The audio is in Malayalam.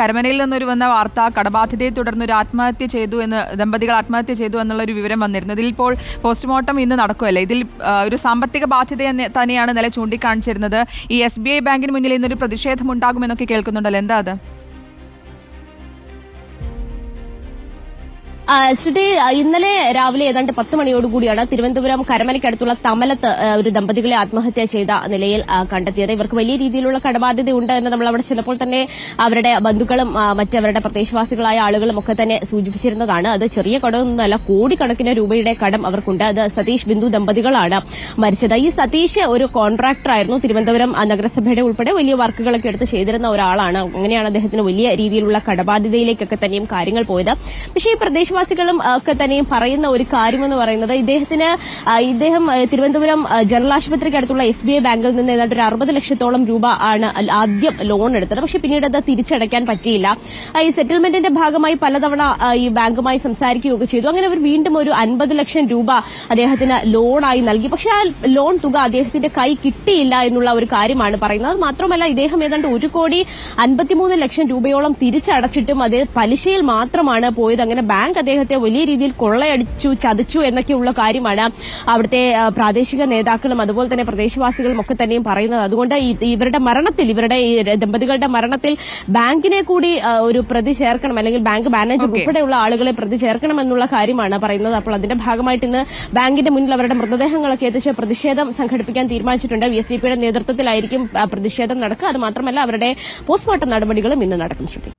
കരമനയിൽ നിന്നൊരു വന്ന വാർത്ത കടബാധ്യതയെ തുടർന്ന് ഒരു ആത്മഹത്യ ചെയ്തു എന്ന് ദമ്പതികൾ ആത്മഹത്യ ചെയ്തു എന്നുള്ള ഒരു വിവരം വന്നിരുന്നു ഇതിൽ ഇപ്പോൾ പോസ്റ്റ്മോർട്ടം ഇന്ന് നടക്കുമല്ലേ ഇതിൽ ഒരു സാമ്പത്തിക ബാധ്യത തന്നെയാണ് നില ചൂണ്ടിക്കാണിച്ചിരുന്നത്. ഈ എസ് ബി ഐ ബാങ്കിന് മുന്നിൽ ഇന്നൊരു പ്രതിഷേധം ഉണ്ടാകുമെന്നൊക്കെ കേൾക്കുന്നുണ്ടല്ലോ. എന്താ അത്? ശ്രുതി ഇന്നലെ രാവിലെ ഏതാണ്ട് പത്ത് മണിയോടുകൂടിയാണ് തിരുവനന്തപുരം കരമനയ്ക്കടുത്തുള്ള തമലത്ത് ഒരു ദമ്പതികളെ ആത്മഹത്യ ചെയ്ത നിലയിൽ കണ്ടെത്തിയത്. ഇവർക്ക് വലിയ രീതിയിലുള്ള കടബാധ്യതയുണ്ട് എന്ന് നമ്മൾ അവിടെ ചിലപ്പോൾ തന്നെ അവരുടെ ബന്ധുക്കളും മറ്റവരുടെ പ്രദേശവാസികളായ ആളുകളും ഒക്കെ തന്നെ സൂചിപ്പിച്ചിരുന്നതാണ്. അത് ചെറിയ കടമൊന്നുമല്ല കോടിക്കണക്കിന് രൂപയുടെ കടം അവർക്കുണ്ട്. അത് സതീഷ് ബിന്ദു ദമ്പതികളാണ് മരിച്ചത്. ഈ സതീഷ് ഒരു കോൺട്രാക്ടറായിരുന്നു തിരുവനന്തപുരം നഗരസഭയുടെ ഉൾപ്പെടെ വലിയ വർക്കുകളൊക്കെ എടുത്ത് ചെയ്തിരുന്ന ഒരാളാണ്. അങ്ങനെയാണ് അദ്ദേഹത്തിന് വലിയ രീതിയിലുള്ള കടബാധ്യതയിലേക്കൊക്കെ തന്നെയും കാര്യങ്ങൾ പോയത്. പക്ഷേ ഈ പ്രദേശവാസികളും ഒക്കെ തന്നെയും പറയുന്ന ഒരു കാര്യമെന്ന് പറയുന്നത് ഇദ്ദേഹത്തിന് ഇദ്ദേഹം തിരുവനന്തപുരം ജനറൽ ആശുപത്രിക്ക് അടുത്തുള്ള എസ് ബി ഐ ബാങ്കിൽ നിന്ന് ഏതാണ്ട് ഒരു അറുപത് ലക്ഷത്തോളം രൂപ ആണ് ആദ്യം ലോൺ എടുത്തത്. പക്ഷേ പിന്നീട് അത് തിരിച്ചടയ്ക്കാൻ പറ്റിയില്ല. ഈ സെറ്റിൽമെന്റിന്റെ ഭാഗമായി പലതവണ ഈ ബാങ്കുമായി സംസാരിക്കുകയൊക്കെ ചെയ്തു. അങ്ങനെ അവർ വീണ്ടും ഒരു അൻപത് ലക്ഷം രൂപ അദ്ദേഹത്തിന് ലോണായി നൽകി. പക്ഷേ ആ ലോൺ തുക അദ്ദേഹത്തിന്റെ കൈ കിട്ടിയില്ല എന്നുള്ള ഒരു കാര്യമാണ് പറയുന്നത്. അത് മാത്രമല്ല ഇദ്ദേഹം ഏതാണ്ട് ഒരു കോടി അൻപത്തിമൂന്ന് ലക്ഷം രൂപയോളം തിരിച്ചടച്ചിട്ടും അത് പലിശയിൽ മാത്രമാണ് പോയത്. അങ്ങനെ ബാങ്ക് അദ്ദേഹത്തെ വലിയ രീതിയിൽ കൊള്ളയടിച്ചു ചതിച്ചു എന്നൊക്കെയുള്ള കാര്യമാണ് അവിടുത്തെ പ്രാദേശിക നേതാക്കളും അതുപോലെ തന്നെ പ്രദേശവാസികളും ഒക്കെ തന്നെയും പറയുന്നത്. അതുകൊണ്ട് ഇവരുടെ മരണത്തിൽ ഇവരുടെ ഈ ദമ്പതികളുടെ മരണത്തിൽ ബാങ്കിനെ കൂടി ഒരു പ്രതി ചേർക്കണം. അല്ലെങ്കിൽ ബാങ്ക് മാനേജർ. ഉൾപ്പെടെയുള്ള ആളുകളെ പ്രതി ചേർക്കണം എന്നുള്ള കാര്യമാണ് പറയുന്നത്. അപ്പോൾ അതിന്റെ ഭാഗമായിട്ട് ഇന്ന് ബാങ്കിന്റെ മുന്നിൽ അവരുടെ മൃതദേഹങ്ങളൊക്കെ എത്തിച്ച് പ്രതിഷേധം സംഘടിപ്പിക്കാൻ തീരുമാനിച്ചിട്ടുണ്ട്. വി എസ് ഡി പിയുടെ നേതൃത്വത്തിലായിരിക്കും പ്രതിഷേധം നടക്കുക. അത് മാത്രമല്ല അവരുടെ പോസ്റ്റ്മോർട്ടം നടപടികളും ഇന്ന് നടക്കും ശ്രുതി.